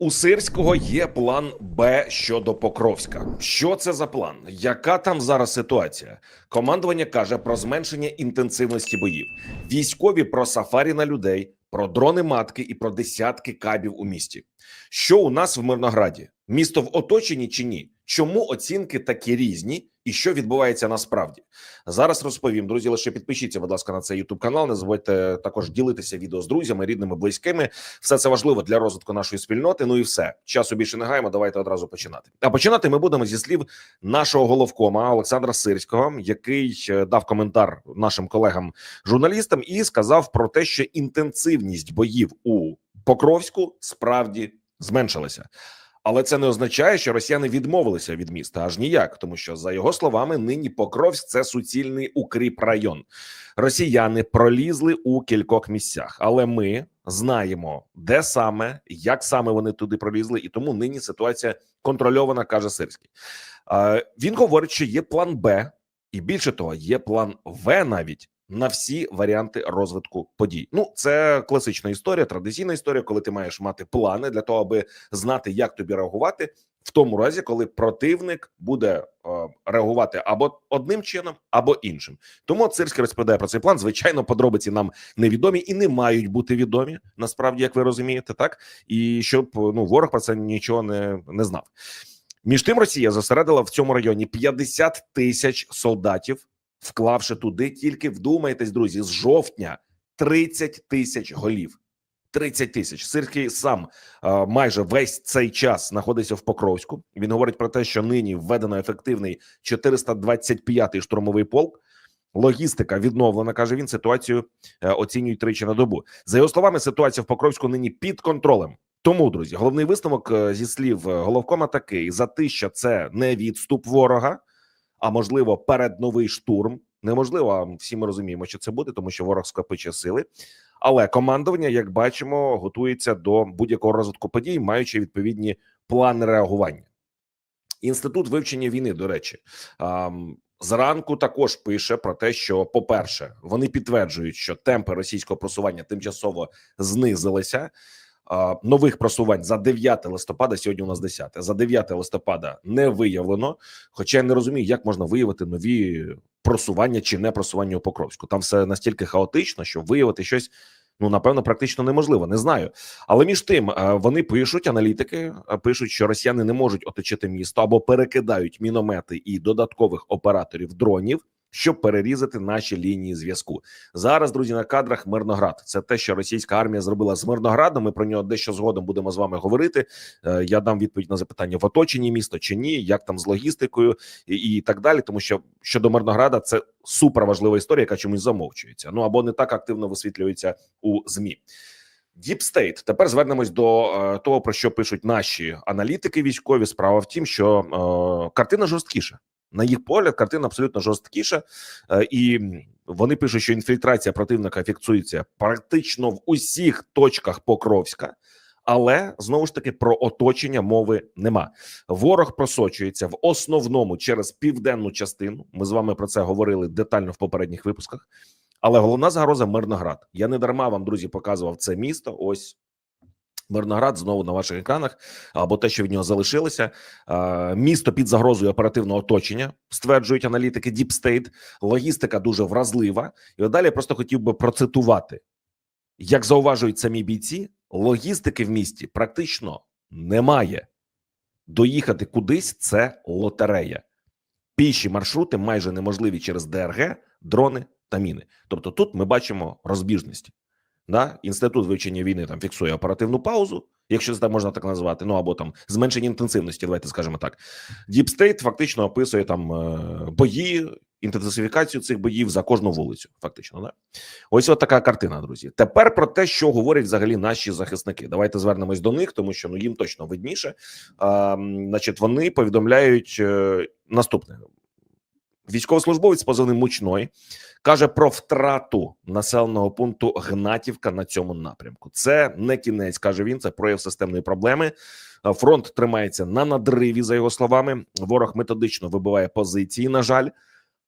У Сирського є план Б щодо Покровська. Що це за план? Яка там зараз ситуація? Командування каже про зменшення інтенсивності боїв, військові про сафарі на людей, про дрони матки і про десятки кабів у місті. Що у нас в Мирнограді? Місто в оточенні чи ні? Чому оцінки такі різні, і що відбувається насправді? Зараз розповім. Друзі, лише підпишіться, будь ласка, на цей YouTube канал. Не забудьте також ділитися відео з друзями, рідними, близькими. Все це важливо для розвитку нашої спільноти. Ну і все часу більше не гаємо. Давайте одразу починати. А починати ми будемо зі слів нашого головкома Олександра Сирського, який е, дав коментар нашим колегам журналістам і сказав про те, що інтенсивність боїв у Покровську справді зменшилася. Але це не означає, що росіяни відмовилися від міста аж ніяк, тому що за його словами, нині Покровськ це суцільний укріп район. Росіяни пролізли у кількох місцях, але ми знаємо, де саме, як саме вони туди пролізли, і тому нині ситуація контрольована, каже Сирський. Е, Він говорить, що є план Б, і більше того, є план В навіть на всі варіанти розвитку подій. Ну, це класична історія, традиційна історія, коли ти маєш мати плани для того, аби знати, як тобі реагувати в тому разі, коли противник буде е, реагувати або одним чином, або іншим. Тому Цирський розповідає про цей план. Звичайно, подробиці нам невідомі і не мають бути відомі. Насправді, як ви розумієте, так і щоб ну ворог про це нічого не, не знав. Між тим, Росія зосередила в цьому районі 50 тисяч солдатів, вклавши туди тільки вдумайтесь, друзі, з жовтня 30 тисяч голів. 30 тисяч. Сирський сам е, майже весь цей час знаходиться в Покровську. Він говорить про те, що нині введено ефективний 425-й штурмовий полк. Логістика відновлена, каже він. Ситуацію е, оцінюють тричі на добу. За його словами, ситуація в Покровську нині під контролем. Тому, друзі, головний висновок е, зі слів головкома такий: за те, це не відступ ворога, а можливо, перед новий штурм. Неможливо, всі ми розуміємо, що це буде, тому що ворог скопичує сили. Але командування, як бачимо, готується до будь-якого розвитку подій, маючи відповідні плани реагування. Інститут вивчення війни, до речі, зранку також пише про те, що, по-перше, вони підтверджують, що темпи російського просування тимчасово знизилися. Нових просувань за 9 листопада. Сьогодні у нас 10. За 9 листопада не виявлено. Хоча я не розумію, як можна виявити нові просування чи не просування у Покровську. Там все настільки хаотично, що виявити щось. Ну, напевно, практично неможливо, не знаю. Але між тим е, вони пишуть, аналітики е, пишуть, що росіяни не можуть оточити місто або перекидають міномети і додаткових операторів дронів, щоб перерізати наші лінії зв'язку. Зараз, друзі, на кадрах Мирноград. Це те, що російська армія зробила з Мирноградом. Ми про нього дещо згодом будемо з вами говорити. Е, Я дам відповідь на запитання в оточенні місто чи ні, як там з логістикою і, так далі. Тому що щодо Мирнограда, це супер важлива історія, яка чомусь замовчується. Ну або не так активно висвітлюється у змі. State. Тепер звернемось до е, того, про що пишуть наші аналітики військові. Справа в тім, що е, картина жорсткіша. На їх погляд, картина абсолютно жорсткіша, е, і вони пишуть, що інфільтрація противника фіксується практично в усіх точках Покровська. Але знову ж таки про оточення мови нема. Ворог просочується в основному через південну частину. Ми з вами про це говорили детально в попередніх випусках. Але головна загроза Мирноград. Я не дарма вам, друзі, показував це місто. Ось Мирноград знову на ваших екранах, або те, що від нього залишилося. Місто під загрозою оперативного оточення, стверджують аналітики Deep State. Логістика дуже вразлива. І от далі просто хотів би процитувати. Як зауважують самі бійці, логістики в місті практично немає. Доїхати кудись це лотерея. Піші маршрути майже неможливі через ДРГ, дрони та міни. Тобто, тут ми бачимо розбіжності. Да? Інститут вивчення війни там фіксує оперативну паузу, якщо це можна так назвати. Ну або там зменшення інтенсивності, давайте скажемо так. State фактично описує там е, бої, інтенсифікацію цих боїв за кожну вулицю. Фактично, да? ось от така картина, друзі. Тепер про те, що говорять взагалі наші захисники. Давайте звернемось до них, тому що ну їм точно видніше. А, значить, вони повідомляють е, наступне: військовослужбовець з позивним мучной каже про втрату населеного пункту Гнатівка на цьому напрямку. Це не кінець, каже він. Це прояв системної проблеми. Е, Фронт тримається на надриві, за його словами. Ворог методично вибиває позиції. На жаль,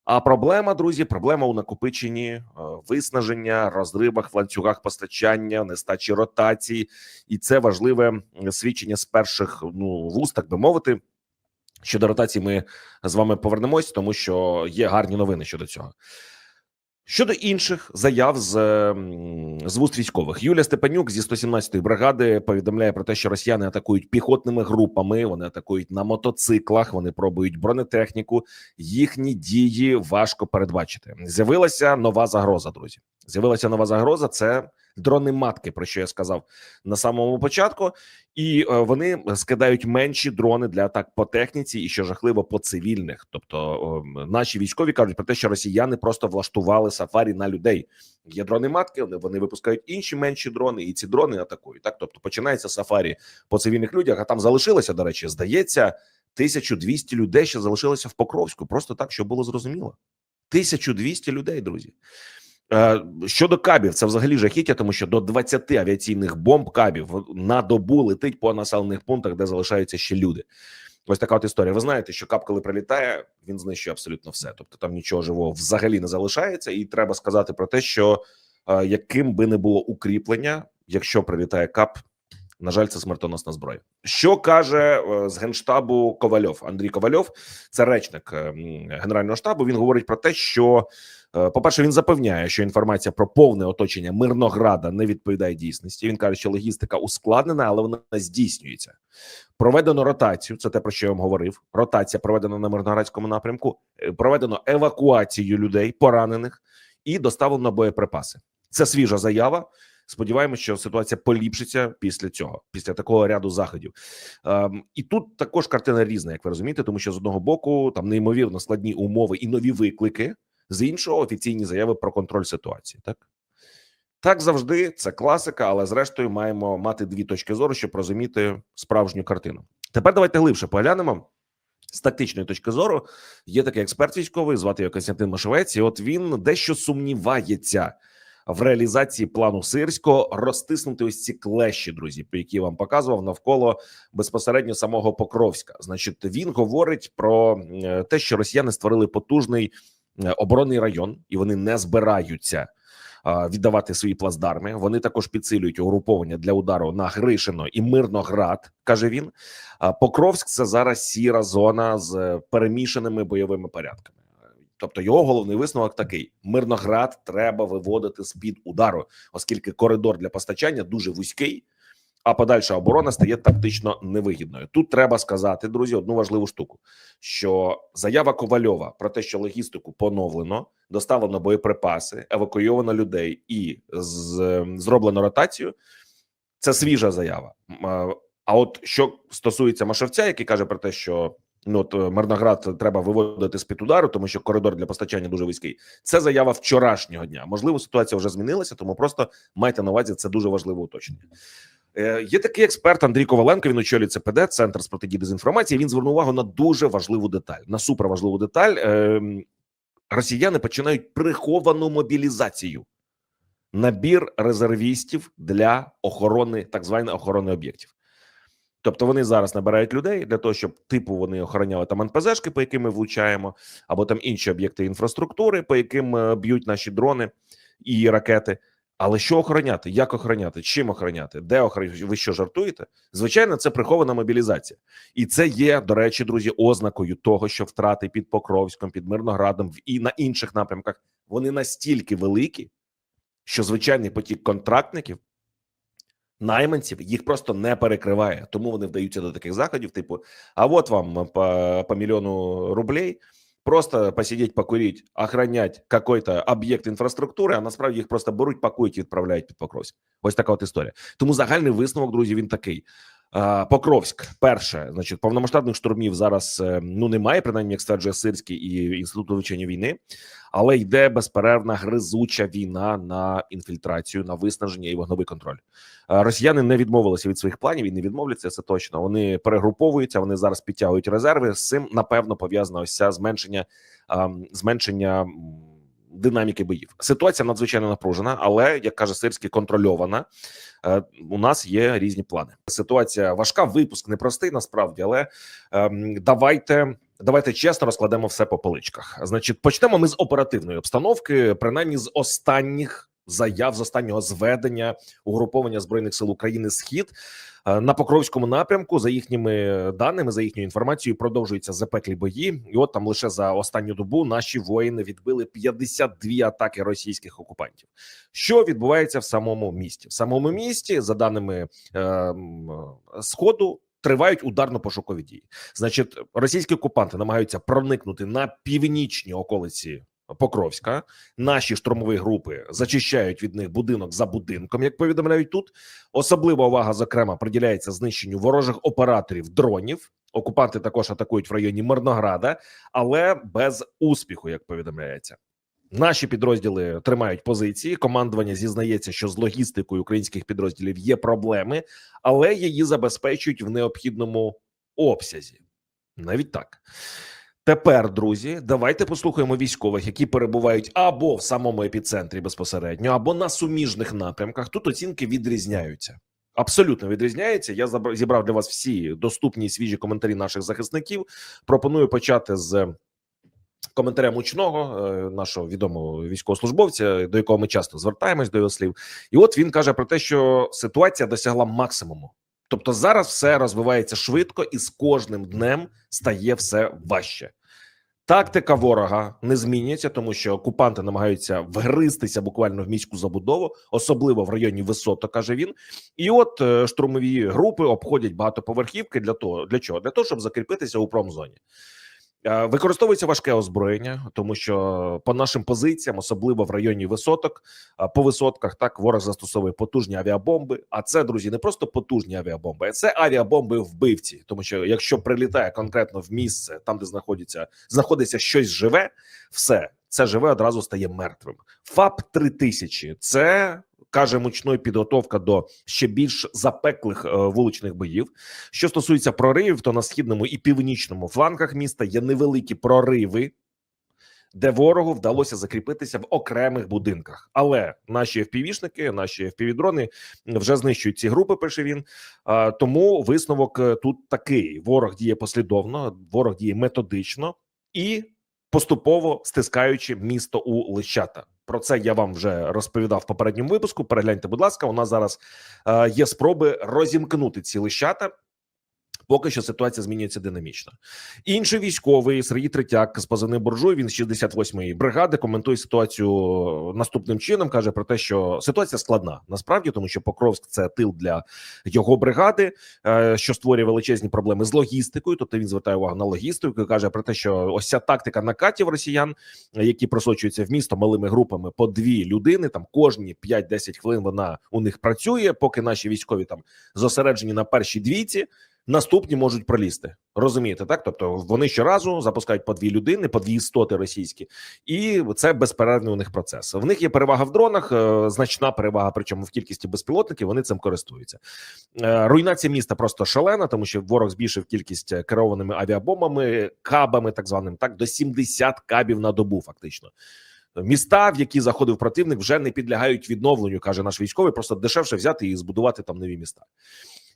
А проблема, друзі, проблема у накопиченні е, виснаження, розривах в ланцюгах постачання, нестачі ротації, і це важливе свідчення з перших ну вуст, так би мовити. Щодо ротації, ми з вами повернемось, тому що є гарні новини щодо цього. Щодо інших заяв з, з вуст військових, Юлія Степанюк зі 117-ї бригади повідомляє про те, що росіяни атакують піхотними групами, вони атакують на мотоциклах, вони пробують бронетехніку. Їхні дії важко передбачити. З'явилася нова загроза. Друзі, з'явилася нова загроза. Це дрони матки, про що я сказав на самому початку, і е, вони скидають менші дрони для атак по техніці, і що жахливо по цивільних. Тобто наші військові кажуть про те, що росіяни просто влаштували сафарі на людей. Є дрони матки, вони, вони випускають інші менші дрони, і ці дрони атакують. Так, тобто починається сафарі по цивільних людях. А там залишилося, до речі, здається, 1200 людей ще залишилося в Покровську. Просто так, щоб було зрозуміло. 1200 людей, друзі. Е, Щодо кабів, це взагалі жахіття, тому що до 20 авіаційних бомб кабів на добу летить по населених пунктах, де залишаються ще люди. Ось така от історія. Ви знаєте, що кап, коли прилітає, він знищує абсолютно все. Тобто там нічого живого взагалі не залишається, і треба сказати про те, що е, яким би не було укріплення, якщо прилітає кап, на жаль, це смертоносна зброя. Що каже е, з генштабу Ковальов? Андрій Ковальов, це речник е, генерального штабу. Він говорить про те, що Е, По-перше, він запевняє, що інформація про повне оточення Мирнограда не відповідає дійсності. Він каже, що логістика ускладнена, але вона здійснюється. Проведено ротацію. Це те, про що я вам говорив. Ротація проведена на Мирноградському напрямку. Проведено евакуацію людей, поранених, і доставлено боєприпаси. Це свіжа заява. Сподіваємося, що ситуація поліпшиться після цього, після такого ряду заходів. Ем, і тут також картина різна, як ви розумієте, тому що з одного боку там неймовірно складні умови і нові виклики з іншого офіційні заяви про контроль ситуації. Так так завжди це класика, але зрештою маємо мати дві точки зору, щоб розуміти справжню картину. Тепер давайте глибше поглянемо. З тактичної точки зору є такий експерт військовий, звати його Костянтин Машевець, і от він дещо сумнівається в реалізації плану сирського розтиснути ось ці клещі, друзі, по які я вам показував навколо безпосередньо самого Покровська. Значить, він говорить про е, те, що росіяни створили потужний е, оборонний район, і вони не збираються віддавати свої плацдарми. Вони також підсилюють угруповання для удару на Гришино і Мирноград. каже він. Покровськ це зараз сіра зона з е, перемішаними бойовими порядками. Тобто його головний висновок такий: Мирноград треба виводити з під удару, оскільки коридор для постачання дуже вузький. А подальша оборона стає тактично невигідною. Тут треба сказати, друзі, одну важливу штуку: що заява Ковальова про те, що логістику поновлено, доставлено боєприпаси, евакуйовано людей і з, зроблено ротацію. Це свіжа заява. А- от що стосується Машевця, який каже про те, що ну от е, Мирноград треба виводити з під удару, тому що коридор для постачання дуже вузький. Це заява вчорашнього дня. Можливо, ситуація вже змінилася, тому просто майте на увазі це дуже важливе уточнення. Е, Є такий експерт Андрій Коваленко. Він очолює ЦПД, центр з протидії дезінформації. Він звернув увагу на дуже важливу деталь, на суперважливу деталь. Ем, Росіяни починають приховану мобілізацію, набір резервістів для охорони, так званої охорони об'єктів. Тобто вони зараз набирають людей для того, щоб типу вони охороняли там НПЗшки, по яким ми влучаємо, або там інші об'єкти інфраструктури, по яким е, б'ють наші дрони і ракети. Але що охороняти? Як охороняти? Чим охороняти? Де охороняти? Ви що жартуєте? Звичайно, це прихована мобілізація, і це є, до речі, друзі, ознакою того, що втрати під Покровськом, під Мирноградом і на інших напрямках вони настільки великі, що звичайний потік контрактників, найманців їх просто не перекриває. Тому вони вдаються до таких заходів, типу: а от вам по, по мільйону рублей. Просто посидіть, покурить, охранять какой-то об'єкт інфраструктури, а насправді їх просто беруть, пакують і відправляють під Покровськ. Ось така от історія. Тому загальний висновок, друзі, він такий: Покровськ, перше, значить, повномасштабних штурмів зараз е, ну немає, принаймні, як стверджує Сирський і інститут вивчення війни, але йде безперервна гризуча війна на інфільтрацію, на виснаження і вогновий контроль. Росіяни не відмовилися від своїх планів і не відмовляться. Це точно. Вони перегруповуються. Вони зараз підтягують резерви. З цим напевно пов'язано ось ця зменшення зменшення динаміки боїв. Ситуація надзвичайно напружена, але як каже Сирський, контрольована. Е, У нас є різні плани. Ситуація важка, випуск непростий насправді, але ем, давайте. Давайте чесно розкладемо все по поличках. Значить, почнемо ми з оперативної обстановки, принаймні з останніх заяв, з останнього зведення угруповання збройних сил України Схід на Покровському напрямку. За їхніми даними, за їхньою інформацією, продовжуються запеклі бої. І от там лише за останню добу наші воїни відбили 52 атаки російських окупантів. Що відбувається в самому місті? В самому місті, за даними е, сходу. Тривають ударно-пошукові дії. Значить, російські окупанти намагаються проникнути на північні околиці Покровська. Наші штурмові групи зачищають від них будинок за будинком, як повідомляють тут. Особлива увага, зокрема, приділяється знищенню ворожих операторів дронів. Окупанти також атакують в районі Мирнограда, але без успіху, як повідомляється. Наші підрозділи тримають позиції. Командування зізнається, що з логістикою українських підрозділів є проблеми, але її забезпечують в необхідному обсязі. Навіть так. Тепер, друзі, давайте послухаємо військових, які перебувають або в самому епіцентрі безпосередньо, або на суміжних напрямках. Тут оцінки відрізняються. Абсолютно відрізняється. Я зібрав для вас всі доступні свіжі коментарі наших захисників. Пропоную почати з коментаря мучного, е, нашого відомого військовослужбовця, до якого ми часто звертаємось до його слів. І от він каже про те, що ситуація досягла максимуму. Тобто зараз все розвивається швидко, і з кожним днем стає все важче. Тактика ворога не змінюється, тому що окупанти намагаються вгристися буквально в міську забудову, особливо в районі висоток, каже він. І от е, штурмові групи обходять багатоповерхівки для того, для чого? Для того, щоб закріпитися у промзоні. Е, Використовується важке озброєння, тому що по нашим позиціям, особливо в районі висоток, а по висотках, так ворог застосовує потужні авіабомби. А це, друзі, не просто потужні авіабомби, а це авіабомби вбивці. Тому що якщо прилітає конкретно в місце, там де знаходиться знаходиться щось живе, все це живе одразу стає мертвим. ФАП 3000 – це каже мучною підготовка до ще більш запеклих е, вуличних боїв. Що стосується проривів, то на східному і північному флангах міста є невеликі прориви, де ворогу вдалося закріпитися в окремих будинках. Але наші FPV-шники, наші FPV-дрони вже знищують ці групи. Пише він. Тому висновок е, тут такий: ворог діє послідовно, ворог діє методично і поступово стискаючи місто у лищата. Про це я вам вже розповідав в попередньому випуску. Перегляньте, будь ласка, у нас зараз е, є спроби розімкнути ці лищата. Поки що ситуація змінюється динамічно. Інший військовий Сергій Третяк з позивним буржуй. Він з 68-ї бригади коментує ситуацію наступним чином. каже про те, що ситуація складна насправді, тому що Покровськ це тил для його бригади, е, що створює величезні проблеми з логістикою. Тобто він звертає увагу на логістику. Каже про те, що ось ця тактика накатів росіян, які просочуються в місто малими групами по дві людини. Там кожні 5-10 хвилин вона у них працює, поки наші військові там зосереджені на першій двійці. Наступні можуть пролізти, розумієте, так? Тобто вони щоразу запускають по дві людини, по дві істоти російські, і це безперервний у них процес. В них є перевага в дронах, е, значна перевага, причому в кількості безпілотників. Вони цим користуються. Е, Руйнація міста просто шалена, тому що ворог збільшив кількість е, керованими авіабомбами, кабами, так званим, так до 70 кабів на добу, фактично. Міста, в які заходив противник, вже не підлягають відновленню, каже наш військовий. Просто дешевше взяти і збудувати там нові міста.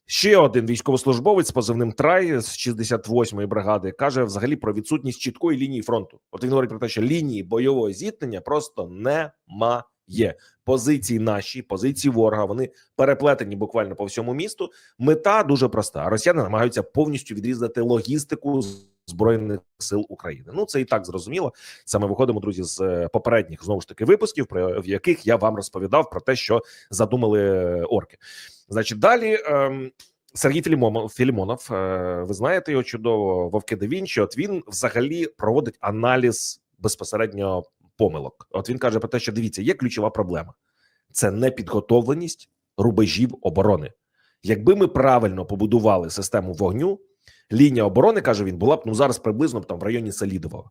Ще один військовослужбовець з позивним Трай з 68-ї бригади каже взагалі про відсутність чіткої лінії фронту. От він говорить про те, що лінії бойового зіткнення просто немає. Позиції наші, позиції ворога, вони переплетені буквально по всьому місту. Мета дуже проста: росіяни намагаються повністю відрізати логістику збройних сил України. Ну це і так зрозуміло. Саме виходимо, друзі, з е, попередніх знову ж таки випусків, про в яких я вам розповідав про те, що задумали е, орки. Значить, далі. Ем, Сергій Філімонов, Філімонов, е, ви знаєте його чудово, Вовки да Вінчі. От він взагалі проводить аналіз безпосередньо помилок. От він каже про те, що дивіться, є ключова проблема: це непідготовленість рубежів оборони. Якби ми правильно побудували систему вогню, лінія оборони каже він була б ну зараз приблизно там в районі Салідового.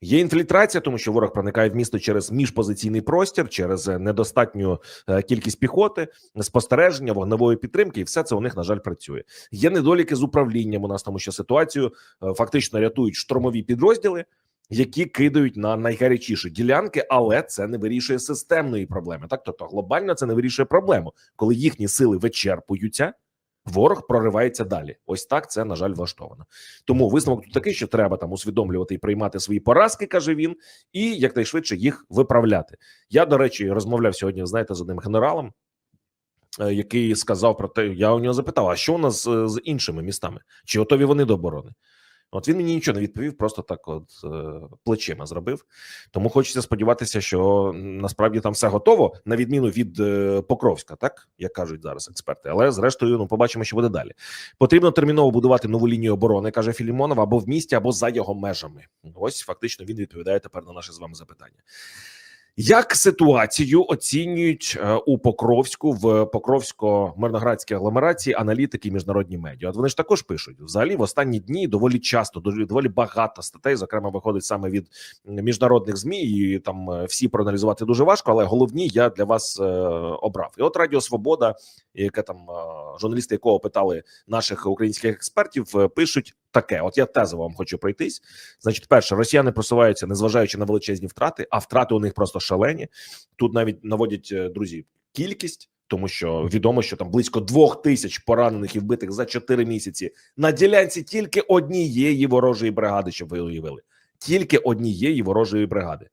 Є інфільтрація, тому що ворог проникає в місто через міжпозиційний простір, через е, недостатню е, кількість піхоти, спостереження, вогневої підтримки, і все це у них на жаль працює. Є недоліки з управлінням у нас, тому що ситуацію е, фактично рятують штурмові підрозділи. які кидають на найгарячіші ділянки, але це не вирішує системної проблеми. Так, тобто глобально це не вирішує проблему, коли їхні сили вичерпуються. Ворог проривається далі. Ось так це на жаль влаштовано. Тому висновок тут такий, що треба там усвідомлювати і приймати свої поразки, каже він, і якнайшвидше їх виправляти. Я до речі розмовляв сьогодні. Знаєте, з одним генералом, е, який сказав про те, я у нього запитав: а що у нас е, з іншими містами? Чи готові вони до оборони? От він мені нічого не відповів, просто так, от е, плечима зробив. Тому хочеться сподіватися, що насправді там все готово, на відміну від е, Покровська, так як кажуть зараз експерти. Але зрештою, ну побачимо, що буде далі. Потрібно терміново будувати нову лінію оборони, каже Філімонов, або в місті, або за його межами. Ось фактично він відповідає тепер на наше з вами запитання. Як ситуацію оцінюють е, у Покровську в Покровсько-мирноградській агломерації аналітики і міжнародні медіа? От вони ж також пишуть взагалі в останні дні доволі часто, доволі, багато статей, зокрема, виходить саме від міжнародних змі, і там е, всі проаналізувати дуже важко. Але головні я для вас е, обрав. І от Радіо Свобода, яке там е, журналісти, якого питали наших українських експертів, пишуть таке: от я тезово вам хочу пройтись. Значить, перше, росіяни просуваються, незважаючи на величезні втрати, а втрати у них просто шалені. Тут навіть наводять е, друзі кількість. Тому що відомо, що там близько двох тисяч поранених і вбитих за чотири місяці на ділянці тільки однієї ворожої бригади, щоб ви уявили, тільки однієї ворожої бригади.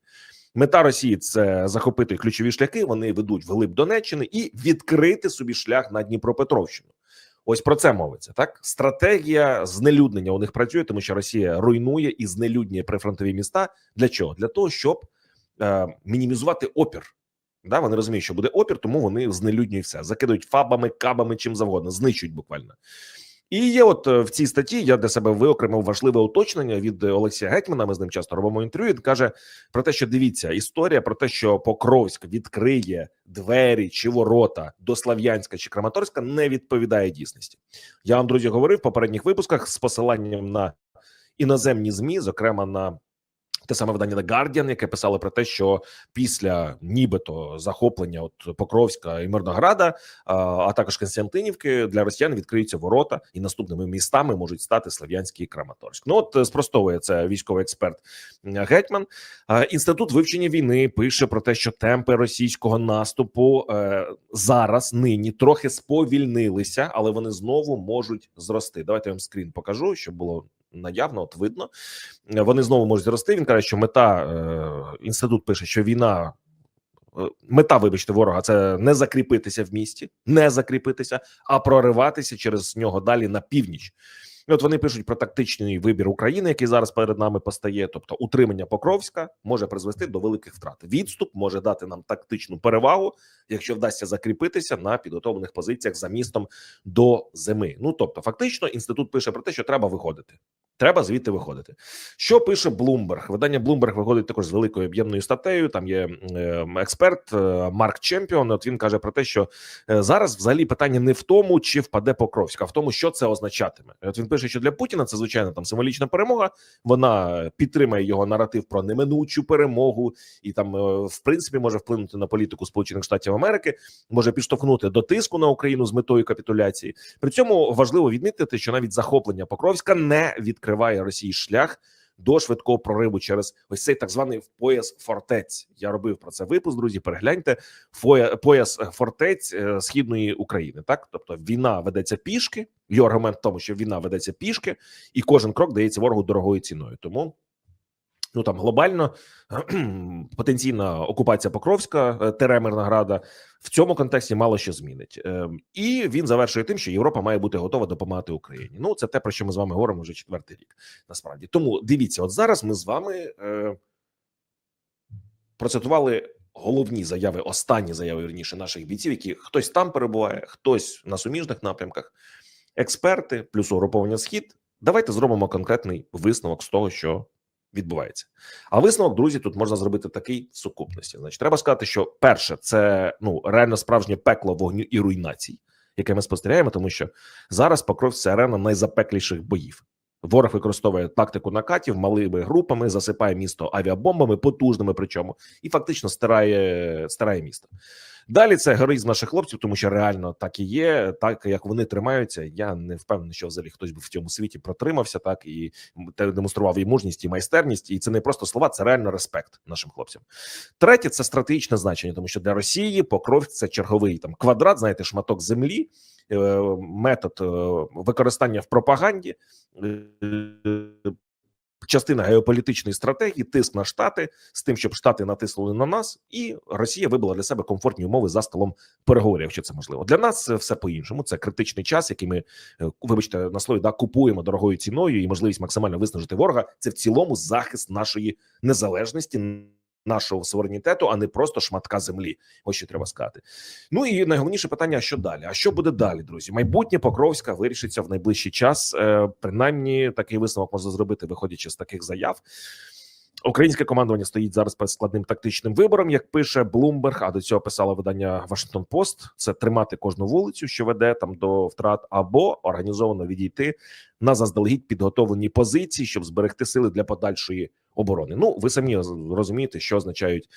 Мета Росії це захопити ключові шляхи. Вони ведуть вглиб Донеччини і відкрити собі шлях на Дніпропетровщину. Ось про це мовиться. Так, стратегія знелюднення у них працює, тому що Росія руйнує і знелюднює прифронтові міста. Для чого? Для того, щоб е, мінімізувати опір. Да, вони розуміють, що буде опір, тому вони знелюднюють все, закидують фабами, кабами, чим завгодно, знищують буквально. І є, от е, в цій статті я для себе виокремив важливе уточнення від Олексія Гетьмана. Ми з ним часто робимо інтерв'ю. Він каже про те, що дивіться, історія про те, що Покровськ відкриє двері чи ворота до Слав'янська чи Краматорська, не відповідає дійсності. Я вам друзі говорив в попередніх випусках з посиланням на іноземні змі, зокрема на те саме видання The Guardian, яке писало про те, що після нібито захоплення от Покровська і Мирнограда, а, також Константинівки для росіян відкриються ворота, і наступними містами можуть стати Слов'янський і Краматорськ. Ну от спростовує це військовий експерт Гетьман. Інститут вивчення війни пише про те, що темпи російського наступу е, зараз нині трохи сповільнилися, але вони знову можуть зрости. Давайте я вам скрін покажу, щоб було наявно, от видно. Е, Вони знову можуть зрости. Він каже, що мета е, інститут пише, що війна. е, Мета, вибачте, ворога це не закріпитися в місті, не закріпитися, а прориватися через нього далі на північ. І от вони пишуть про тактичний вибір України, який зараз перед нами постає. Тобто, утримання Покровська може призвести до великих втрат. Відступ може дати нам тактичну перевагу, якщо вдасться закріпитися на підготовлених позиціях за містом до зими. Ну тобто, фактично, інститут пише про те, що треба виходити. Треба звідти виходити. Що пише Bloomberg? Видання Bloomberg виходить також з великою об'ємною статтею. Там є е, експерт е, Марк Чемпіон. От він каже про те, що е, зараз взагалі питання не в тому, чи впаде Покровська, а в тому, що це означатиме. От він пише, що для Путіна це звичайно там символічна перемога. Вона підтримає його наратив про неминучу перемогу, і там, е, в принципі, може вплинути на політику Сполучених Штатів Америки, може підштовхнути до тиску на Україну з метою капітуляції. При цьому важливо відмітити, що навіть захоплення Покровська не відкриває Росії шлях до швидкого прориву через ось цей так званий пояс фортець. Я робив про це випуск. Друзі, перегляньте пояс фортець е, східної України. Так, тобто війна ведеться пішки. Його аргумент в тому, що війна ведеться пішки, і кожен крок дається ворогу дорогою ціною. Тому ну там глобально потенційна окупація Покровська е, тере Мирнограда в цьому контексті мало що змінить. Е, І він завершує тим, що Європа має бути готова допомагати Україні. Ну це те про що ми з вами говоримо вже четвертий рік. Насправді, тому дивіться, от зараз ми з вами е, процитували головні заяви, останні заяви вірніше наших бійців, які хтось там перебуває, хтось на суміжних напрямках, експерти, плюс угруповання схід. Давайте зробимо конкретний висновок з того, що відбувається. А висновок, друзі, тут можна зробити такий в сукупності. Значить, треба сказати, що перше, це ну реально справжнє пекло вогню і руйнацій, яке ми спостерігаємо, тому що зараз Покров це арена найзапекліших боїв. Ворог використовує тактику накатів малими групами, засипає місто авіабомбами, потужними, причому і фактично стирає, стирає місто. Далі це героїзм наших хлопців, тому що реально так і є. Так як вони тримаються. Я не впевнений, що взагалі хтось би в цьому світі протримався, так і демонстрував і мужність, і майстерність. І це не просто слова, це реально респект нашим хлопцям. Третє це стратегічне значення, тому що для Росії Покровськ це черговий там квадрат, знаєте, шматок землі, е, метод е, використання в пропаганді. Частина геополітичної стратегії, тиск на штати з тим, щоб штати натиснули на нас, і Росія вибила для себе комфортні умови за столом переговорів, якщо це можливо. Для нас це все по іншому. Це критичний час, який ми, е, вибачте, на слові да купуємо дорогою ціною, і можливість максимально виснажити ворога. Це в цілому захист нашої незалежності, нашого суверенітету, а не просто шматка землі. Ось що треба сказати. Ну і найголовніше питання: що далі? А що буде далі, друзі? Майбутнє Покровська вирішиться в найближчий час. Е, принаймні, такий висновок можна зробити, виходячи з таких заяв. Українське командування стоїть зараз перед складним тактичним вибором, як пише Bloomberg, а до цього писало видання Washington Post. Це тримати кожну вулицю, що веде там до втрат, або організовано відійти на заздалегідь підготовлені позиції, щоб зберегти сили для подальшої оборони. Ну ви самі розумієте, що означають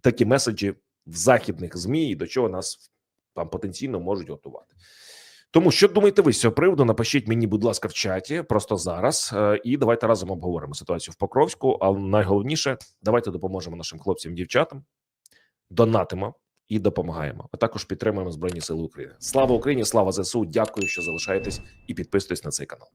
такі меседжі в західних змі і до чого нас там потенційно можуть готувати. Тому що думаєте ви з цього приводу? Напишіть мені, будь ласка, в чаті просто зараз, е, і давайте разом обговоримо ситуацію в Покровську. Але найголовніше, давайте допоможемо нашим хлопцям, дівчатам, донатимо і допомагаємо. А також підтримуємо Збройні Сили України. Слава Україні! Слава ЗСУ! Дякую, що залишаєтесь і підписуєтесь на цей канал.